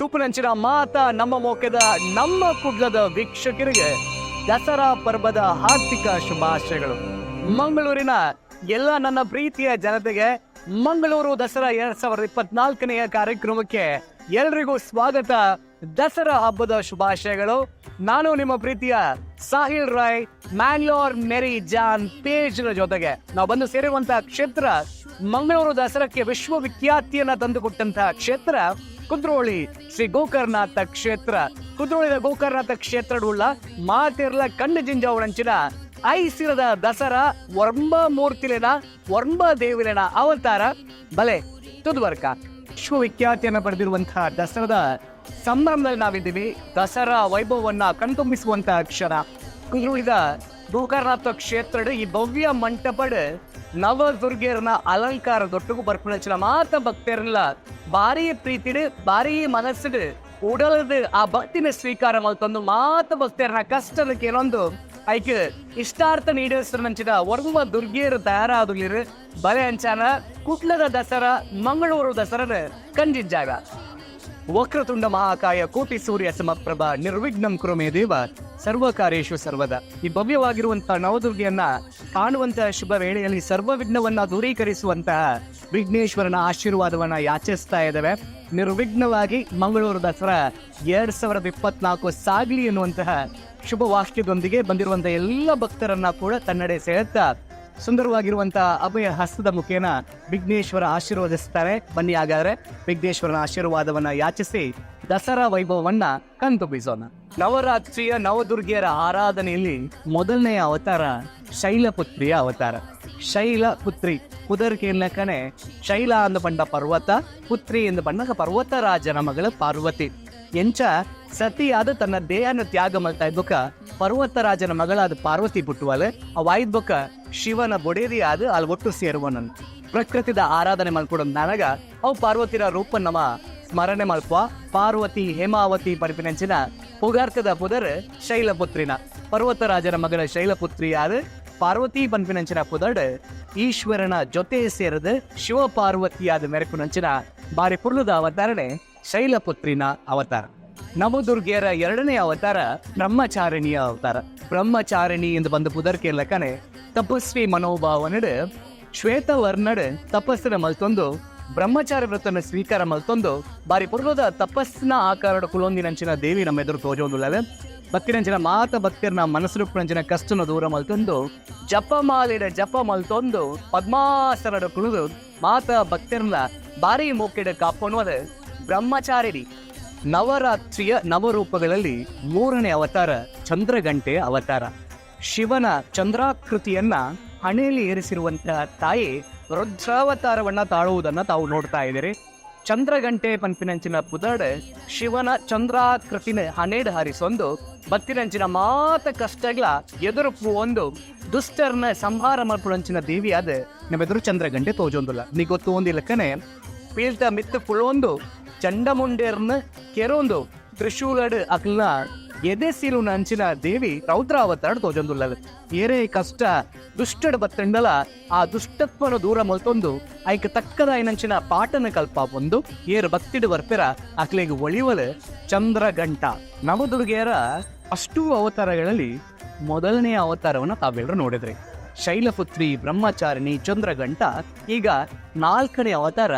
ತುಪ್ಪನಂಚಿನ ಮಾತ ನಮ್ಮ ಮೋಕೆದ ನಮ್ಮ ಕುಡ್ಲದ ವೀಕ್ಷಕರಿಗೆ ದಸರಾ ಪರ್ವದ ಹಾರ್ದಿಕ ಶುಭಾಶಯಗಳು. ಮಂಗಳೂರಿನ ಎಲ್ಲ ನನ್ನ ಪ್ರೀತಿಯ ಜನತೆಗೆ ಮಂಗಳೂರು ದಸರಾ ಎರಡ್ ಸಾವಿರದ ಇಪ್ಪತ್ನಾಲ್ಕನೆಯ ಕಾರ್ಯಕ್ರಮಕ್ಕೆ ಎಲ್ರಿಗೂ ಸ್ವಾಗತ. ದಸರಾ ಹಬ್ಬದ ಶುಭಾಶಯಗಳು. ನಾನು ನಿಮ್ಮ ಪ್ರೀತಿಯ ಸಾಹಿಲ್ ರಾಯ್ ಮ್ಯಾಂಗ್ಲೋರ್ ಮೆರಿ ಜಾನ್ ಪೇಜ್ ಜೊತೆಗೆ ನಾವು ಬಂದು ಸೇರಿರುವಂತಹ ಕ್ಷೇತ್ರ ಮಂಗಳೂರು ದಸರಾಕ್ಕೆ ವಿಶ್ವವಿಖ್ಯಾತಿಯನ್ನ ತಂದುಕೊಟ್ಟಂತಹ ಕ್ಷೇತ್ರ. ಕುದ್ರೋಳಿ. ಶ್ರೀ ಗೋಕರ್ನಾಥ ಕ್ಷೇತ್ರ. ಕುದ್ರೋಳಿದ ಗೋಕರ್ನಾಥ ಕ್ಷೇತ್ರಡುಳ್ಳ ಮಾತಿರ್ಲ ಕಣ್ಣು ಜಿಂಜಾವಣಂಚಿನ ಐಸಿರದ ದಸರಾ ವರ್ಮ ಮೂರ್ತಿಲೆನ ವರ್ಮ ದೇವಿಲೆನ ಅವತಾರ. ಬಲೆ ತುದುವರ್ಕ ವಿಶ್ವವಿಖ್ಯಾತಿಯನ್ನು ಪಡೆದಿರುವಂತಹ ದಸರಾದ ಸಂಭ್ರಮದಲ್ಲಿ ನಾವಿದ್ದೀವಿ. ದಸರಾ ವೈಭವವನ್ನ ಕಣ್ತುಂಬಿಸುವಂತಹ ಕ್ಷಣ. ಕುದ್ರೋಳಿದ ಗೋಕರ್ನಾಥ ಕ್ಷೇತ್ರ ಈ ಭವ್ಯ ಮಂಟಪಡ್ ನವದುರ್ಗೆಯರನ್ನ ಅಲಂಕಾರದೊಟ್ಟಿಗೂ ಬರ್ಪಣಿಸಿನ ಮಾತ ಭಕ್ತರನ್ನ ಭಾರಿ ಪ್ರೀತಿಡು ಭಾರಿ ಮನಸ್ಸಿಡು ಉಡಲದು ಆ ಭಕ್ತಿನ ಸ್ವೀಕಾರ ಮಲ್ತೊಂದು ಮಾತ ಭಕ್ತರನ್ನ ಕಷ್ಟದ ಕೆಲವೊಂದು ಐಕ್ ಇಷ್ಟಾರ್ಥ ನೀಡಿದ ವರ್ಮ ದುರ್ಗಿಯರು ತಯಾರಾದುಲಿರು ಬಲೆ ಅಂಚಾನ ಕುಟ್ಲದ ದಸರಾ, ಮಂಗಳೂರು ದಸರಾ ಕಂಜಿಜ್ಜಾಗ ವಕ್ರತುಂಡ ಮಹಾಕಾಯ ಕೋಟಿ ಸೂರ್ಯ ಸಮಪ್ರಭ ನಿರ್ವಿಘ್ನಂ ಕುರುಮೇ ದೇವ. ಸರ್ವ ಕಾರ್ಯೇಶು ಸರ್ವದ. ಈ ಭವ್ಯವಾಗಿರುವಂತಹ ನವದುರ್ಗಿಯನ್ನ ಕಾಣುವಂತಹ ಶುಭ ವೇಳೆಯಲ್ಲಿ ಸರ್ವ ವಿಘ್ನವನ್ನ ದೂರೀಕರಿಸುವಂತಹ ವಿಘ್ನೇಶ್ವರನ ಆಶೀರ್ವಾದವನ್ನ ಯಾಚಿಸ್ತಾ ಇದ್ದಾವೆ. ನಿರ್ವಿಘ್ನವಾಗಿ ಮಂಗಳೂರು ದಸರಾ ಎರಡ್ ಸಾವಿರದ ಇಪ್ಪತ್ನಾಲ್ಕು ಸಾಗ್ಲಿ ಎನ್ನುವಂತಹ ಶುಭ ವಾಕ್ಯದೊಂದಿಗೆ ಬಂದಿರುವಂತಹ ಎಲ್ಲ ಭಕ್ತರನ್ನ ಕೂಡ ತನ್ನಡೆ ಸೆಳೆತಾ ಸುಂದರವಾಗಿರುವಂತಹ ಅಭಯ ಹಸ್ತದ ಮುಖೇನ ವಿಘ್ನೇಶ್ವರ ಆಶೀರ್ವದಿಸ್ತಾರೆ. ಬನ್ನಿ ಹಾಗಾದ್ರೆ ವಿಘ್ನೇಶ್ವರನ ಆಶೀರ್ವಾದವನ್ನ ಯಾಚಿಸಿ ದಸರಾ ವೈಭವವನ್ನ ಕಣ್ತುಂಬಿಸೋಣ ನವರಾತ್ರಿಯ ನವದುರ್ಗಿಯರ ಆರಾಧನೆಯಲ್ಲಿ ಮೊದಲನೆಯ ಅವತಾರ ಶೈಲಪುತ್ರಿಯ ಅವತಾರ. ಶೈಲಪುತ್ರಿ ಕುದರ್ಕೆಯನ್ನ ಕಣೆ ಶೈಲ ಎಂದು ಪಂಡ ಪರ್ವತ, ಪುತ್ರಿ ಎಂದು ಪಂಡ ಪರ್ವತ ರಾಜನ ಮಗಳು ಪಾರ್ವತಿ. ಎಂಚ ಸತಿಯಾದ ತನ್ನ ದೇಹನ ತ್ಯಾಗ ಮಾಡ್ತಾ ಇದ್ಬಕ ಪರ್ವತರಾಜನ ಮಗಳಾದ ಪಾರ್ವತಿ ಪುಟ್ಟುವಲೆ. ಅವಾಯ್ದ ಬೊಕ್ಕ ಶಿವನ ಬೊಡೇರಿ ಆದ ಅಲ್ಲಿ ಒಟ್ಟು ಸೇರುವನಂತ. ಪ್ರಕೃತಿದ ಆರಾಧನೆ ಮಾಡ್ಕೊಡೋ ನನಗ ಅವು ಪಾರ್ವತಿರ ರೂಪ ನಮ್ಮ ಸ್ಮರಣೆ ಮಲ್ಪುವ ಪಾರ್ವತಿ ಹೇಮಾವತಿ ಪರಿಪಿನಂಚಿನ ಪುಗಾರ್ಥದ ಪುದರ್ ಶೈಲಪುತ್ರಿನ. ಪರ್ವತರಾಜನ ಮಗಳ ಶೈಲಪುತ್ರಿ ಆದ ಪಾರ್ವತಿ ಪನ್ಪಿನಂಚಿನ ಪುದಡ್ ಈಶ್ವರನ ಜೊತೆ ಸೇರದ ಶಿವ ಪಾರ್ವತಿಯಾದ ಮೆರಪಿನಂಚಿನ ಬಾರಿ ಪುರ್ಲುದ ಅವತಾರಣೆ ಶೈಲಪುತ್ರಿನ ಅವತಾರ. ನವದುರ್ಗಿಯರ ಎರಡನೇ ಅವತಾರ ಬ್ರಹ್ಮಚಾರಿಣಿಯ ಅವತಾರ. ಬ್ರಹ್ಮಚಾರಿಣಿ ಎಂದು ಬಂದ ಪುದರ್ಕೆ ಲೆಕ್ಕನೆ ತಪಸ್ವಿ ಮನೋಭಾವನಡೆ ಶ್ವೇತವರ್ಣಡೆ ತಪಸ್ಸಿನ ಮಲ್ತೊಂದು, ಬ್ರಹ್ಮಚಾರಿ ವ್ರತನ ಸ್ವೀಕಾರ ಮಲ್ತೊಂದು, ಬಾರಿ ಪೂರ್ವದ ತಪಸ್ಸಿನ ಆಕಾರದ ಕುಲೊಂದಿನಂಚಿನ ದೇವಿ ನಮ್ಮ ಎದುರು ತೋಜೋದುಲ್ಲವೆ. ಭಕ್ತಿನಂಚಿನ ಮಾತ ಭಕ್ತಿಯರ್ನ ಮನಸ್ಸು ಕಷ್ಟನ ದೂರ ಮಲ್ತೊಂದು, ಜಪ ಮಾಲಿಡ ಜಪ ಮಲ್ತೊಂದು, ಪದ್ಮಾಸನಡ ಕುಳಿದು ಮಾತ ಭಕ್ತಿಯರ್ನ ಬಾರಿ ಮೋಕೆಡ ಕಾಪೋನ್ವದ ಬ್ರಹ್ಮಚಾರಿಣಿ. ನವರಾತ್ರಿಯ ನವರೂಪಗಳಲ್ಲಿ ಮೂರನೇ ಅವತಾರ ಚಂದ್ರಗಂಟೆ ಅವತಾರ. ಶಿವನ ಚಂದ್ರಾಕೃತಿಯನ್ನ ಹಣೆಯಲ್ಲಿ ಏರಿಸಿರುವಂತಹ ತಾಯಿ ರುದ್ರಾವತಾರವನ್ನ ತಾಳುವುದನ್ನ ತಾವು ನೋಡ್ತಾ ಇದ್ದೀರಿ. ಚಂದ್ರಗಂಟೆ ಪಂಪಿನಂಚಿನ ಪುದಾಡ ಶಿವನ ಚಂದ್ರಾಕೃತಿನ ಹಣೆಡ್ ಹಾರಿಸೊಂದು, ಬತ್ತಿನಂಚಿನ ಮಾತ ಕಷ್ಟಗಳ ಎದುರು ಒಂದು ದುಷ್ಟರ್ನ ಸಂಹಾರ ಮಲ್ಪುಳಂಚಿನ ದೇವಿಯಾದ ನಮ್ಮೆದುರು ಚಂದ್ರಗಂಟೆ ತೋಜೊಂದುಲ್ಲ. ನೀ ಗೊತ್ತು ಒಂದಿಲ್ಲಕ್ಕನೆ ಪೀಳ್ತ ಮಿತ್ತು ಪುಳೊಂದು ಚಂಡಮುಂಡೇರ್ನ ಕೆರೊಂದು ತ್ರಿಶೂಲಡ್ ಅಕ್ಲ ಎದೆಸಿಲು ನಂಚಿನ ದೇವಿ ರೌದ್ರಾವತಾರ ತೋಜೊಂದುಲ್ಲ ಏರೇ ಕಷ್ಟ, ದುಷ್ಟಡ್ ಬತ್ತಂಡಲ, ಆ ದುಷ್ಟತ್ವನ ದೂರ ಮಲ್ತೊಂದು, ಐಕ ತಕ್ಕದ ನಂಚಿನ ಪಾಠನ ಕಲ್ಪ ಒಂದು, ಏರ್ ಬತ್ತಿಡ್ ಬರ್ಪೆರ ಅಕ್ಲೆಗೆ ಒಳಿವಲು ಚಂದ್ರಗಂಟ ನವದುರ್ಗೆಯರ ಅಷ್ಟೂ ಅವತಾರಗಳಲ್ಲಿ ಮೊದಲನೆಯ ಅವತಾರವನ್ನ ತಾವೆಲ್ಲರೂ ನೋಡಿದ್ರಿ. ಶೈಲಪುತ್ರಿ, ಬ್ರಹ್ಮಚಾರಿಣಿ ಚಂದ್ರಗಂಟ ಈಗ ನಾಲ್ಕನೇ ಅವತಾರ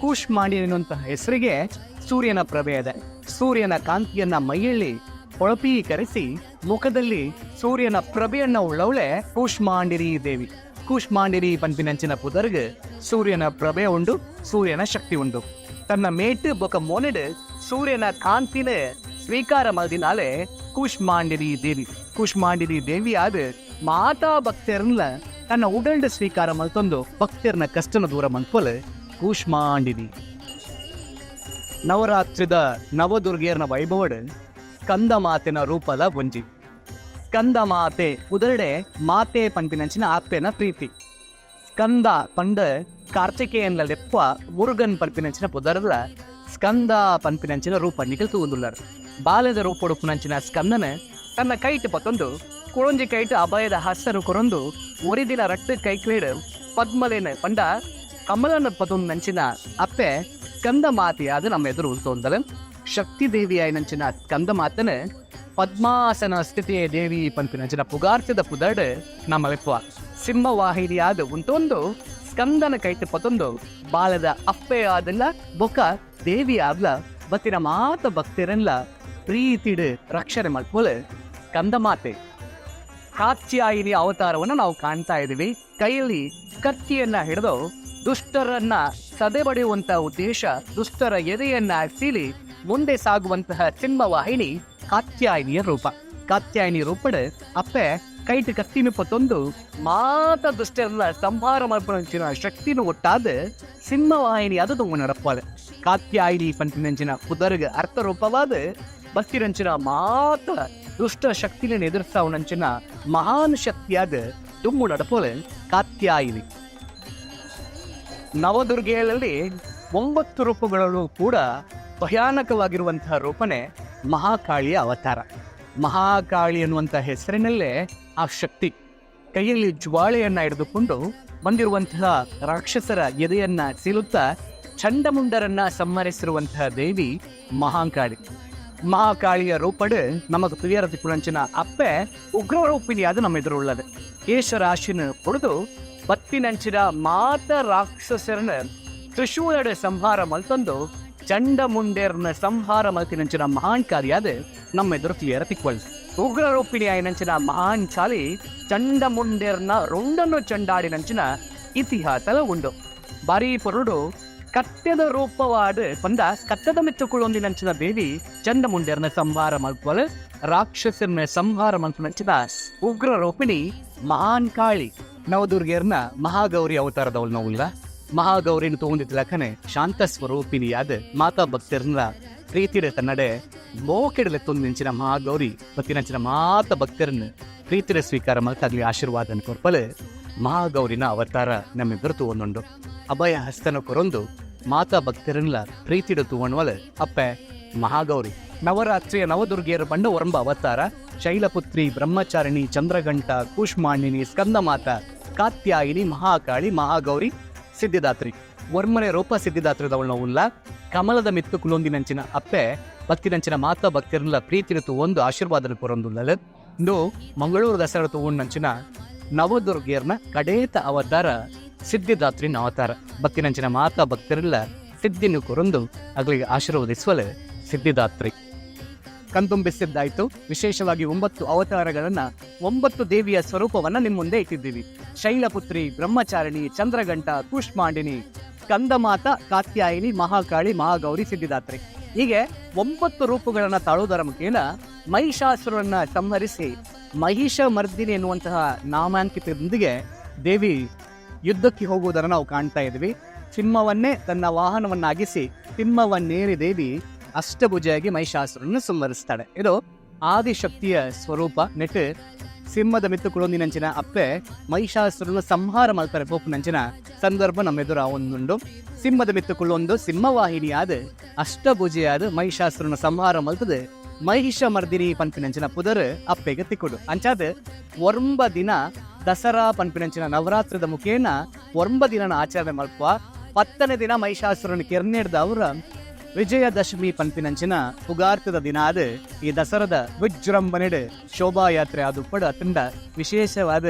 ಕೂಷ್ಮಾಂಡಿರಿ ಮಾಡಿ ಅನ್ನುವಂತಹ ಹೆಸರಿಗೆ ಸೂರ್ಯನ ಪ್ರಭೆ ಇದೆ ಸೂರ್ಯನ ಕಾಂತಿಯನ್ನ ಮೈಯಲ್ಲಿ ಹೊಳಪೀಕರಿಸಿ ಮುಖದಲ್ಲಿ ಸೂರ್ಯನ ಪ್ರಭೆಯನ್ನ ಉಳ್ಳವಳೆ ಕೂಷ್ಮಾಂಡಿರಿ ದೇವಿ. ಕೂಷ್ಮಾಂಡಿರಿ ಪಂಪಿನಂಚಿನ ಪುದರ್ಗ್ ಸೂರ್ಯನ ಪ್ರಭೆ ಉಂಡು, ಸೂರ್ಯನ ಶಕ್ತಿ ಉಂಡು. ತನ್ನ ಮೇಟು ಬೊಕ ಮೊನೆಡ್ ಸೂರ್ಯನ ಕಾಂತಿನ ಸ್ವೀಕಾರ ಮಾಡಿನಾಲೆ ಕೂಷ್ಮಾಂಡಿರಿ ದೇವಿ. ಕೂಷ್ಮಾಂಡಿರಿ ದೇವಿ ಆದ ಮಾತಾ ಭಕ್ತರನ್ನ ತನ್ನ ಉಡಲ್ಡ ಸ್ವೀಕಾರ ಮಲ್ತೊಂದು ಭಕ್ತರನ್ನ ಕಷ್ಟನ ದೂರ ಮಲ್ಪಲ್ ಕೂಷ್ಮಾಂಡಿರಿ ನವರಾತ್ರಿದ ನವದುರ್ಗೆಯರ್ನ ವೈಭವಡ್ ಕಂದ ಮಾತೆನ ರೂಪದ ಒಂಜಿ. ಕಂದ ಮಾತೆ ಉದರಡೆ ಮಾತೆ ಪಂಪಿನಂಚಿನ ಆತ್ಮೆನ ಪ್ರೀತಿ. ಸ್ಕಂದ ಪಂಡ ಕಾರ್ತಿಕೇಯನ್ಲ ಲೆಪ್ಪ ಮುರುಗನ್ ಪಂಪಿನಂಚಿನ ಪುದರ್ಲ ಸ್ಕಂದ ಪಂಪಿನಂಚಿನ ರೂಪ ನಿಗಲ್ತು ಒಂದುಲ್ಲರ್ ಬಾಲ್ಯದ ರೂಪ ಉಡುಪುನಂಚಿನ ಸ್ಕಂದನ ತನ್ನ ಕೈಟ್ ಪತ್ತೊಂದು, ಕುಳೊಂಜಿ ಕೈಟ್ ಅಭಯದ ಹಸರು ಕೊರೊಂದು, ಒರಿದಿನ ರಟ್ಟು ಕೈಕ್ಲೇಡ್ ಪದ್ಮಲೇನ ಪಂಡ ಕಮಲನ ಪದೊಂದು ನಂಚಿನ ಅಪ್ಪೆ ಕಂದ ಮಾತೆಯಾದ ನಮ್ಮ ಎದುರು ತೋಂದರೆ ಶಕ್ತಿ ದೇವಿಯಾಯ್ ನಂಚಿನ ಕಂದ ಮಾತನೆ ಪದ್ಮಾಸನ ಸ್ಥಿತಿಯ ದೇವಿ ಪಂಪಿನಂಚಿನ ಪುಗಾರ್ತಿದ ಪುದಡ್ ನಮ್ಮ ವಿಪ್ವ ಸಿಂಹವಾಹಿನಿಯಾದ ಉಂಟೊಂದು, ಸ್ಕಂದನ ಕೈಟ್ ಪತೊಂದು ಬಾಲದ ಅಪ್ಪೆ ಆದಲ್ಲ, ಬೊಕ ದೇವಿ ಆದ್ಲ ಬತ್ತಿನ ಮಾತ ಭಕ್ತಿರಲ್ಲ ಪ್ರೀತಿಡ್ ರಕ್ಷಣೆ ಮಾಡ್ಕೊಳ್ಳೆ ಕಂದ ಮಾತೆ ಕಾತ್ಯಾಯಿನಿ ಅವತಾರವನ್ನು ನಾವು ಕಾಣ್ತಾ ಇದ್ದೀವಿ. ಕೈಯಲ್ಲಿ ಕತ್ತಿಯನ್ನ ಹಿಡಿದು ದುಷ್ಟರನ್ನ ಸದೆಬಡಿಯುವಂತಹ ಉದ್ದೇಶ, ದುಷ್ಟರ ಎದೆಯನ್ನ ಸೀಲಿ ಮುಂದೆ ಸಾಗುವಂತಹ ಸಿಂಹವಾಹಿನಿ ಕಾತ್ಯಾಯಿನಿಯ ರೂಪ. ಕಾತ್ಯಾಯಿನಿ ರೂಪಡೆ ಅಪ್ಪೆ ಕೈಟ್ ಕತ್ತಿ ಮುಪ್ಪತ್ತೊಂದು ಮಾತ ದುಷ್ಟರನ್ನ ಸಂಹಾರ ಮಲ್ಪನಂಚಿನ ಶಕ್ತಿನ ಒಟ್ಟಾದ ಸಿಂಹವಾಹಿನಿ ಅದು ನಡಪಾದ ಕಾತ್ಯಾಯಿನಿ ಪಂಚಿನಂಚಿನ ಕುದರ್ಗ ಅರ್ಥ ರೂಪವಾದ ಬಸ್ತಿರಂಚಿನ ಮಾತ ದುಷ್ಟ ಶಕ್ತಿನ ಎದುರಿಸ್ತಾವನಂಚಿನ ಮಹಾನ್ ಶಕ್ತಿಯಾದ ತುಂಬ ನಡಪೋಲೆ ಕಾತ್ಯಾಯಿನಿ. ನವದುರ್ಗೆಯಲ್ಲಿ ಒಂಬತ್ತು ರೂಪಗಳಲ್ಲೂ ಕೂಡ ಭಯಾನಕವಾಗಿರುವಂತಹ ರೂಪನೆ ಮಹಾಕಾಳಿಯ ಅವತಾರ. ಮಹಾಕಾಳಿ ಅನ್ನುವಂಥ ಹೆಸರಿನಲ್ಲೇ ಆ ಶಕ್ತಿ ಕೈಯಲ್ಲಿ ಜ್ವಾಳೆಯನ್ನು ಹಿಡಿದುಕೊಂಡು ಬಂದಿರುವಂತಹ ರಾಕ್ಷಸರ ಎದೆಯನ್ನ ಸೀಲುತ್ತಾ ಚಂಡಮುಂಡರನ್ನ ಸಂಹರಿಸಿರುವಂತಹ ದೇವಿ ಮಹಾಕಾಳಿ. ಮಹಾಕಾಳಿಯ ರೂಪಡೆ ನಮಗೆ ಪ್ರಿಯರತಿ ಪುಳಂಚಿನ ಅಪ್ಪೆ ಉಗ್ರ ರೂಪಿಣಿಯಾದ ನಮ್ಮ ಕೇಶ ರಾಶಿನ ಹೊಡೆದು ಬತ್ತಿನಂಚಿನ ಮಾತ ರಾಕ್ಷಸರನ್ನ ತ್ರಿಶೂಲಡೆ ಸಂಹಾರ ಮಲ್ತಂದು ಚಂಡಮುಂಡೇರ್ನ ಸಂಹಾರ ಮಲ್ತಿನಂಚಿನ ಮಹಾನ್ ಕಾರ್ಯಾದ ನಮ್ಮ ಎದುರು ಕ್ಲಿಯರ್ ತಿಕ್ಕೊಳ್ಳಿ ಉಗ್ರ ರೂಪಿಣಿ ಆಯ್ನಂಚಿನ ಮಹಾನ್ ಚಾಲಿ ಚಂಡಮುಂಡೇರ್ನ ರೊಂಡನ್ನು ಚಂಡಾಡಿನಂಚಿನ ಇತಿಹಾಸಲ ಉಂಡು. ಬಾರಿ ಪೊರುಡು ಕತ್ತೆದ ರೂಪವಾದ ಬಂದ ಕತ್ತದ ಮೆಚ್ಚುಕೊಳ್ಳೊಂದಿನಂಚಿನ ದೇವಿ ಚಂಡಮುಂಡೇರ್ನ ಸಂಹಾರ ಮಲ್ಪಲ್ ರಾಕ್ಷಸರ್ನ ಸಂಹಾರ ಮಲ್ಪನಂಚಿನ ಉಗ್ರ ರೂಪಿಣಿ ಮಹಾನ್ ಕಾಳಿ. ನವದುರ್ಗೇರ್ನ ಮಹಾಗೌರಿ ಅವತಾರದವಳು ನೋವುಲ್ಲ ಮಹಾಗೌರಿನ ತಗೊಂಡಿದ್ದ ಲಕ್ಕನೆ ಶಾಂತ ಸ್ವರೂಪಿನಿಯಾದ ಮಾತಾ ಭಕ್ತರನ್ನ ಪ್ರೀತಿಡ ತನ್ನಡೆ ಮೋಕೆಡಲೆ ನಿಂಚಿನ ಮಹಾಗೌರಿ ಬತ್ತಿನಂಚಿನ ಮಾತ ಭಕ್ತರನ್ನ ಪ್ರೀತಿಡೆ ಸ್ವೀಕಾರ ಮಲ್ಕಾಗ್ಲಿ ಆಶೀರ್ವಾದ ಕೊರ್ಪಲೆ ಮಹಾಗೌರಿನ ಅವತಾರ ನಮ್ಮಿಬ್ಬರು ತಗೊಂಡು ಅಭಯ ಹಸ್ತನ ಕೊರೊಂದು ಮಾತಾ ಭಕ್ತರನ್ನ ಪ್ರೀತಿಡ ತಗೊಂಡ್ವಲ. ಅಪ್ಪೆ, ಮಹಾಗೌರಿ, ನವರಾತ್ರಿಯ ನವದುರ್ಗಿಯರ ಬಂಡ ಒರಂಬ ಅವತಾರ ಶೈಲಪುತ್ರಿ, ಬ್ರಹ್ಮಚಾರಿಣಿ, ಚಂದ್ರಘಂಟ ಸ್ಕಂದ ಸ್ಕಂದಮಾತ ಕಾತ್ಯಾಯಿನಿ, ಮಹಾಕಾಳಿ, ಮಹಾಗೌರಿ ಸಿದ್ಧಿದಾತ್ರಿ. ವರ್ಮನೆ ರೂಪ ಸಿದ್ಧಿದಾತ್ರಿ ಉಲ್ಲ ಕಮಲದ ಮಿತ್ತು ಕುಲೊಂದಿನಂಚಿನ ಅಪ್ಪೆ ಭಕ್ತಿನಂಚಿನ ಮಾತಾ ಭಕ್ತಿರಲ್ಲ ಪ್ರೀತಿನ ಒಂದು ಆಶೀರ್ವಾದನ ಕೊರೊಂದುಲ್ಲ ಇಂದು ಮಂಗಳೂರು ದಸರಾ ತಗೊಂಡಂಚಿನ ನವದುರ್ಗಿಯರ್ನ ಕಡೇತ ಅವತಾರ ಸಿದ್ಧಿದಾತ್ರಿನ ಅವತಾರ ಭಕ್ತಿನಂಚಿನ ಮಾತಾ ಭಕ್ತಿರಲ್ಲ ಸಿದ್ಧಿನು ಕೊರೊಂದು ಅಗಲಿಗೆ ಆಶೀರ್ವದಿಸುವಲೇ ಸಿದ್ಧಿದಾತ್ರಿ. ಕಣ್ತುಂಬಿಸಿದ್ದಾಯ್ತು ವಿಶೇಷವಾಗಿ ಒಂಬತ್ತು ಅವತಾರಗಳನ್ನ ಒಂಬತ್ತು ದೇವಿಯ ಸ್ವರೂಪವನ್ನ ನಿಮ್ಮ ಮುಂದೆ ಇಟ್ಟಿದ್ದೀವಿ. ಶೈಲಪುತ್ರಿ, ಬ್ರಹ್ಮಚಾರಿಣಿ ಚಂದ್ರಗಂಟ ಕೂಷ್ಮಾಂಡಿನಿ, ಕಂದಮಾತ, ಕಾತ್ಯಾಯಿನಿ, ಮಹಾಕಾಳಿ, ಮಹಾಗೌರಿ ಸಿದ್ಧಿದಾತ್ರಿ. ಹೀಗೆ ಒಂಬತ್ತು ರೂಪಗಳನ್ನು ತಾಳುವುದರ ಮುಖೇನ ಮಹಿಷಾಸುರನ್ನ ಸಂಹರಿಸಿ ಮಹಿಷ ಮರ್ದಿನಿ ಎನ್ನುವಂತಹ ನಾಮಾಂಕಿತದೊಂದಿಗೆ ದೇವಿ ಯುದ್ಧಕ್ಕೆ ಹೋಗುವುದನ್ನು ನಾವು ಕಾಣ್ತಾ ಇದ್ವಿ ಸಿಂಹವನ್ನೇ ತನ್ನ ವಾಹನವನ್ನಾಗಿಸಿ, ಸಿಂಹವನ್ನೇರಿ ದೇವಿ ಅಷ್ಟಭುಜಿಯಾಗಿ ಮಹಿಷಾಸುರನ್ನು ಸಂಹರಿಸ್ತಾಳೆ. ಇದು ಆದಿಶಕ್ತಿಯ ಸ್ವರೂಪ. ನೆಟ್ಟು ಸಿಂಹದ ಮಿತ್ತು ಕುಳೊಂದಿನಂಚಿನ ಅಪ್ಪೆ ಮಹಿಷಾಸುರನ್ನು ಸಂಹಾರ ಮಾಡ್ತಾರೆ ಪೋಪುನಂಚಿನ ಸಂದರ್ಭ ನಮ್ಮ ಎದುರು ಒಂದುಂಡು. ಸಿಂಹದ ಮಿತ್ತು ಕುಳ್ಳೊಂದು ಸಿಂಹವಾಹಿನಿಯಾದ ಅಷ್ಟಭುಜಿಯಾದ ಮಹಿಷಾಸುರನ ಸಂಹಾರ ಮಲ್ತದೆ ಮಹಿಷ ಮರ್ದಿನಿ ಪಂಪಿನಂಚಿನ ಪುದರ್ ಅಪ್ಪೆಗೆ ತಿಕ್ಕುಡು. ಅಂಚಾದ ಒರ್ಂಬ ದಿನ ದಸರಾ ಪಂಪಿನಂಚಿನ ನವರಾತ್ರದ ಮುಖೇನ ಒರ್ಂಬ ದಿನನ ಆಚರಣೆ ಮಲ್ಪ ಪತ್ತನೇ ದಿನ ಮಹಿಷಾಸುರನ ಕೆರ್ನೆಡ್ದ ಅವರ ವಿಜಯದಶಮಿ ಪಂಪಿನಂಚಿನ ಪುಗಾರ್ತದ ದಿನ ಆದ ಈ ದಸರದ ವಿಜೃಂಭಣೆಡೆ ಶೋಭಾಯಾತ್ರೆ ಅದು ಪಡ ಅತ್ಯಂತ ವಿಶೇಷವಾದ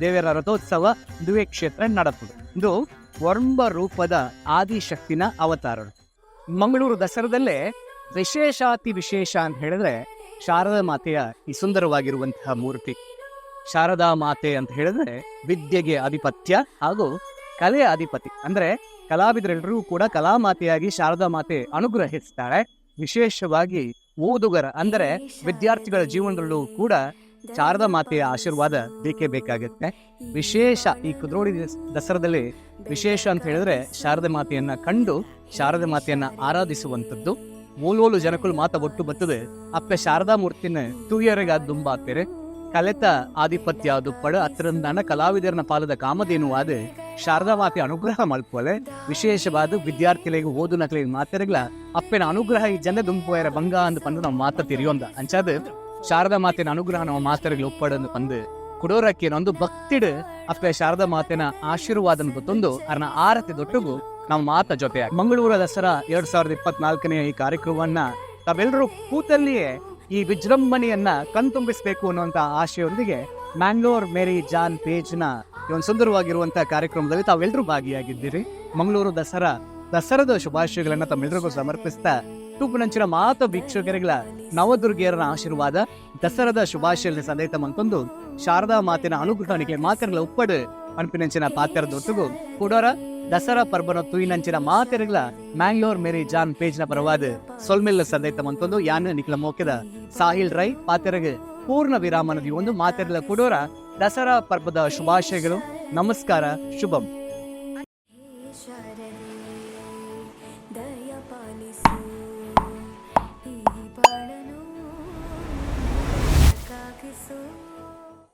ದೇವರ ರಥೋತ್ಸವ ದುವೆ ಕ್ಷೇತ್ರ ನಡಪು ಇದು ವರ್ಂಬ ರೂಪದ ಆದಿಶಕ್ತಿನ ಅವತಾರ ಮಂಗಳೂರು ದಸರದಲ್ಲೇ ವಿಶೇಷಾತಿ ವಿಶೇಷ ಅಂತ ಹೇಳಿದ್ರೆ ಶಾರದಾ ಮಾತೆಯ ಈ ಸುಂದರವಾಗಿರುವಂತಹ ಮೂರ್ತಿ. ಶಾರದಾ ಮಾತೆ ಅಂತ ಹೇಳಿದ್ರೆ ವಿದ್ಯೆಗೆ ಆಧಿಪತ್ಯ ಹಾಗೂ ಕಲೆಯ ಅಧಿಪತಿ. ಅಂದ್ರೆ ಕಲಾವಿದರೆಲ್ಲರೂ ಕೂಡ ಕಲಾಮಾತೆಯಾಗಿ ಶಾರದಾ ಮಾತೆ ಅನುಗ್ರಹಿಸ್ತಾಳೆ ವಿಶೇಷವಾಗಿ ಓದುಗರ, ಅಂದರೆ ವಿದ್ಯಾರ್ಥಿಗಳ ಜೀವನದಲ್ಲೂ ಕೂಡ ಶಾರದಾ ಮಾತೆಯ ಆಶೀರ್ವಾದ ಬೇಕೇ ಬೇಕಾಗುತ್ತೆ. ವಿಶೇಷ ಈ ಕುದ್ರೋಡಿ ದಸ್- ದಸರಾದಲ್ಲಿ ವಿಶೇಷ ಅಂತ ಹೇಳಿದ್ರೆ ಶಾರದಾ ಮಾತೆಯನ್ನ ಕಂಡು ಶಾರದಾ ಮಾತೆಯನ್ನ ಆರಾಧಿಸುವಂಥದ್ದು. ಓಲೋಲು ಜನಕುಲು ಮಾತ ಒಟ್ಟು ಬರ್ತದೆ. ಅಪ್ಪೆ ಶಾರದಾ ಮೂರ್ತಿನ ತೂಯರಿಗೆ ದುಂಬಾತೇರೆ ಕಲೆತ ಆಧಿಪತ್ಯ ಅದು ಪಡ ಹತ್ತಿರಂದಾನ ಕಲಾವಿದರನ ಪಾಲದ ಕಾಮಧೇನುವಾದ ಶಾರದಾ ಮಾತೆ ಅನುಗ್ರಹ ಮಲ್ಪೋಲೆ ವಿಶೇಷವಾದ ವಿದ್ಯಾರ್ಥಿಗಳಿಗೆ ಓದು ನಕಲಿಗೆ ಮಾತೆರಗ್ಲ ಅಪ್ಪನ ಅನುಗ್ರಹ ಈ ಜನ ದುಂಪೋಯರ ಬಂಗ ಅಂದ್ ಪಂದು ನಾವು ಮಾತ ತಿರಿಯೋಂದ. ಅಂಚಾದ ಶಾರದಾ ಮಾತಿನ ಅನುಗ್ರಹ ನಾವು ಮಾತೆರಗ್ಲ ಒಪ್ಪಡಂದು ಪಂದು ಕೊಡೋರಕ್ಕೆ ಒಂದು ಭಕ್ತಿಡ್ ಅಪ್ಪೆ ಶಾರದಾ ಮಾತೆನ ಆಶೀರ್ವಾದನ ಗೊತ್ತೊಂದು ಅದನ್ನ ಆರತಿ ದೊಟ್ಟುಗು ನಮ್ಮ ಮಾತ ಜೊತೆ ಮಂಗಳೂರು ದಸರಾ ಎರಡ್ ಸಾವಿರದ ಇಪ್ಪತ್ನಾಲ್ಕನೆಯ ಈ ಕಾರ್ಯಕ್ರಮವನ್ನ ತಾವೆಲ್ಲರೂ ಕೂತಲ್ಲಿಯೇ ಈ ವಿಜೃಂಭಣೆಯನ್ನ ಕಣ್ತುಂಬಿಸಬೇಕು ಅನ್ನುವಂತ ಆಶೆಯೊಂದಿಗೆ ಮ್ಯಾಂಗ್ಳೂರ್ ಮೇರಿ ಜಾನ್ ಪೇಜ್ನ ಈ ಒಂದು ಸುಂದರವಾಗಿರುವಂತಹ ಕಾರ್ಯಕ್ರಮದಲ್ಲಿ ತಾವೆಲ್ಲರೂ ಭಾಗಿಯಾಗಿದ್ದೀರಿ. ಮಂಗಳೂರು ದಸರಾ, ದಸರಾದ ಶುಭಾಶಯಗಳನ್ನ ತಮ್ಮೆಲ್ಲರಿಗೂ ಸಮರ್ಪಿಸ್ತಾ ತೂಪುನಂಚಿನ ಮಾತ ವೀಕ್ಷಕರಿಗಳ ನವದುರ್ಗಿಯರ ಆಶೀರ್ವಾದ, ದಸರಾದ ಶುಭಾಶಯ ಸದೈತ ಮಂತೊಂದು ಶಾರದಾ ಮಾತಿನ ಅನುಗ್ರಹಣಿಗೆ ಮಾತರಗಳ ಉಪ್ಪಡು ಅನ್ಪಿನಂಚಿನ ಪಾತ್ರದೊಟ್ಟಿಗೂ ಕೂಡೋರ ದಸರಾ ಪರ್ಬನ ತುಯಿನಂಚಿನ ಮಾತೆರಗಳ ಮ್ಯಾಂಗ್ಲೋರ್ ಮೇರಿ ಜಾನ್ ಪೇಜ್ನ ಪರವಾದ ಸೊಲ್ಮೆಲ್ಲ ಸದೈತ ಮಂತೊಂದು ಯಾನ ನಿಖಿಲ ಮೋಕ್ಯದ ಸಾಹಿಲ್ ರೈ ಪಾತೆರಗ ಪೂರ್ಣ ವಿರಾಮನದಿ ಒಂದು ಮಾತೆರಗಳ ಕೂಡೋರ ದಸರಾ ಪರ್ವದ ಶುಭಾಶಯಗಳು. ನಮಸ್ಕಾರ ಶುಭಂ.